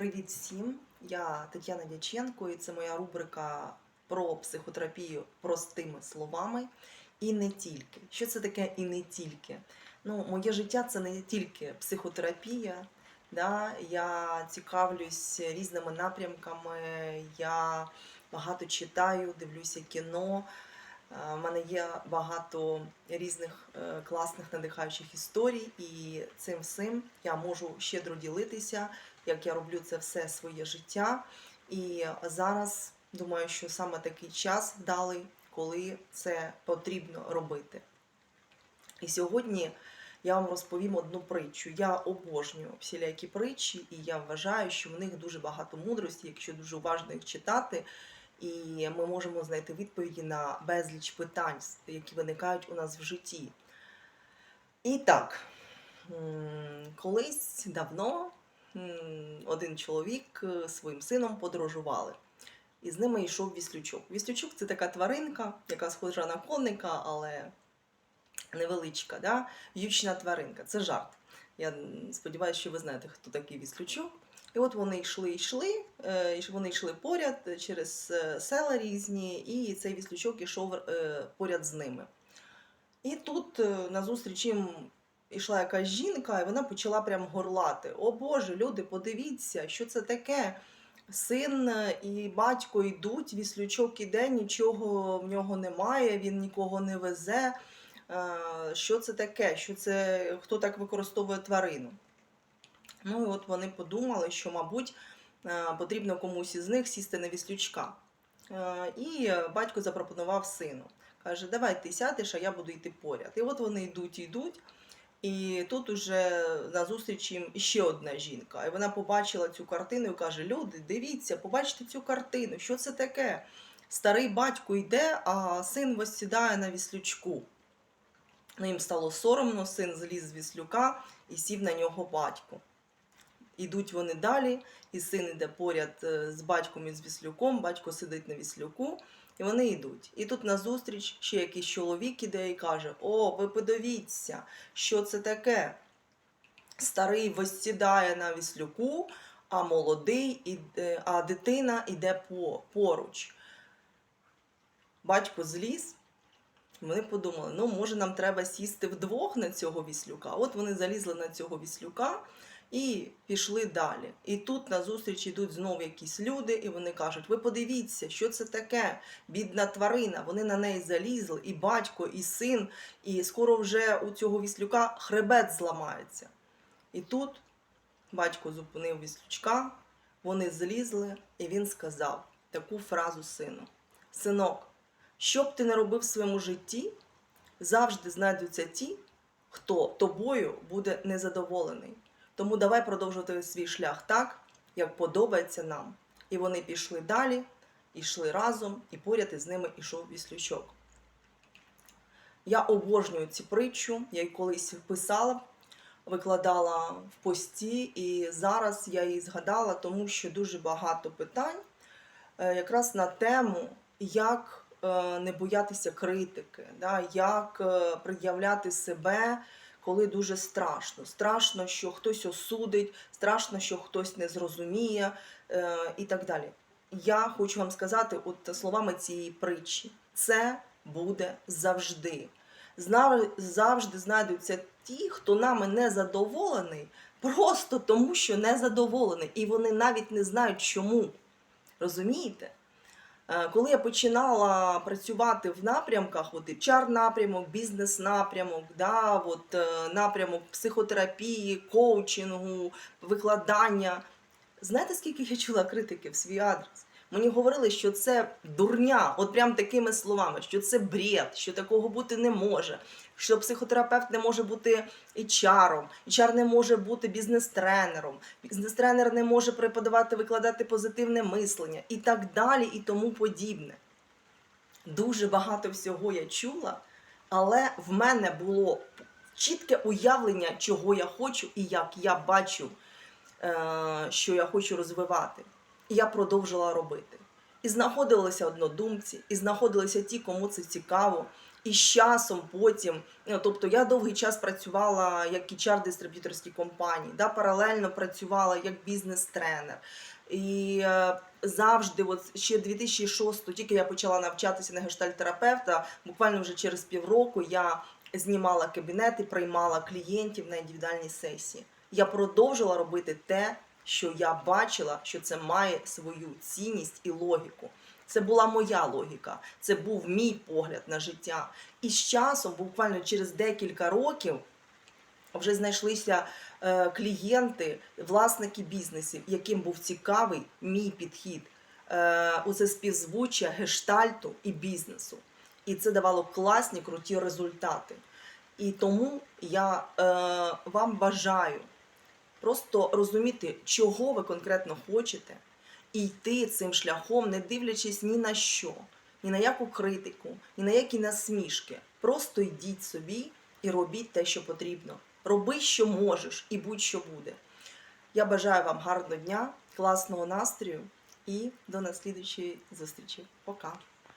Привіт всім! Я Тетяна Дяченко, і це моя рубрика про психотерапію простими словами. І не тільки. Що це таке і не тільки? Ну, моє життя це не тільки психотерапія. Да? Я цікавлюсь різними напрямками, я багато читаю, дивлюся кіно. Е, У мене є багато різних е, класних надихаючих історій, і цим всім я можу щедро ділитися, як я роблю це все своє життя. І зараз думаю, що саме такий час дали, коли це потрібно робити. І сьогодні я вам розповім одну притчу. Я обожнюю всілякі притчі, і я вважаю, що в них дуже багато мудрості, якщо дуже уважно їх читати. І ми можемо знайти відповіді на безліч питань, які виникають у нас в житті. І так, колись давно один чоловік е, своїм сином подорожували. І з ними йшов віслючок. Віслючок це така тваринка, яка схожа на коника, але невеличка, да? в'ючна тваринка. Це жарт. Я сподіваюся, що ви знаєте, хто такий віслючок. І от вони йшли, йшли, е, вони йшли поряд через е, села різні, і цей віслючок ішов е, поряд з ними. І тут е, назустріч їм йшла якась жінка, і вона почала прям горлати. О Боже, люди, подивіться, що це таке. Син е, і батько йдуть, віслючок іде, нічого в нього немає, він нікого не везе. Е, Що це таке? Що це, хто так використовує тварину? Ну і от вони подумали, що, мабуть, е, потрібно комусь із них сісти на віслючка. Е, І батько запропонував сину. Каже, давай ти сядеш, а я буду йти поряд. І от вони йдуть, йдуть. І тут уже назустріч їм ще одна жінка. І вона побачила цю картину і каже: Люди, дивіться, побачите цю картину, що це таке? Старий батько йде, а син восідає на віслючку. Ну, їм стало соромно, син зліз з віслюка і сів на нього батько. Ідуть вони далі, і син іде поряд е, з батьком і з віслюком, батько сидить на віслюку, і вони йдуть. І тут назустріч ще якийсь чоловік іде і каже: О, ви подивіться, що це таке? Старий восідає на віслюку, а молодий, іде- а дитина йде поруч. Батько зліз. Вони подумали, ну може нам треба сісти вдвох на цього віслюка. От вони залізли на цього віслюка і пішли далі. І тут назустріч йдуть знову якісь люди, і вони кажуть: ви подивіться, що це таке? Бідна тварина. Вони на неї залізли, і батько, і син, і скоро вже у цього віслюка хребет зламається. І тут батько зупинив віслючка, вони злізли, і він сказав таку фразу сину: Синок, що б ти не робив в своєму житті, завжди знайдуться ті, хто тобою буде незадоволений. Тому давай продовжувати свій шлях так, як подобається нам. І вони пішли далі, йшли разом, і поряд із ними йшов віслючок. Я обожнюю цю притчу, я її колись писала, викладала в пості, і зараз я її згадала, тому що дуже багато питань е, якраз на тему, як е, не боятися критики, як е, пред'являти себе, коли дуже страшно. Страшно, що хтось осудить, страшно, що хтось не зрозуміє е, і так далі. Я хочу вам сказати, от словами цієї притчі, це буде завжди. Завжди знайдуться ті, хто нами не задоволений, просто тому, що не задоволений. І вони навіть не знають чому. Розумієте? Е, Коли я починала працювати в напрямках, от HR напрямок, бізнес-напрямок, да, от, е, напрямок психотерапії, коучингу, викладання, знаєте, скільки я чула критики в свій адрес? Мені говорили, що це дурня, от прям такими словами, що це бред, що такого бути не може, що психотерапевт не може бути HR, HR не може бути бізнес-тренером, бізнес-тренер не може преподавати, викладати позитивне мислення і так далі, і тому подібне. Дуже багато всього я чула, але в мене було чітке уявлення, чого я хочу і як я бачу, е, що я хочу розвивати. Я продовжила робити. І знаходилися однодумці, і знаходилися ті, кому це цікаво. І з часом потім, ну, тобто я довгий час працювала як HR дистриб'юторській компанії, да, паралельно працювала як бізнес-тренер. І е, завжди, от ще 2006, тільки я почала навчатися на гештальтерапевта, буквально вже через півроку я знімала кабінети, приймала клієнтів на індивідуальні сесії. Я продовжила робити те, що я бачила, що це має свою цінність і логіку. Це була моя логіка, це був мій погляд на життя. І з часом, буквально через декілька років, вже знайшлися е, клієнти, власники бізнесів, яким був цікавий мій підхід. Е, у співзвуччя гештальту і бізнесу. І це давало класні, круті результати. І тому я е, вам бажаю просто розуміти, чого ви конкретно хочете, і йти цим шляхом, не дивлячись ні на що, ні на яку критику, ні на які насмішки. Просто йдіть собі і робіть те, що потрібно. Роби, що можеш, і будь-що буде. Я бажаю вам гарного дня, класного настрою і до наслідуючої зустрічі. Пока!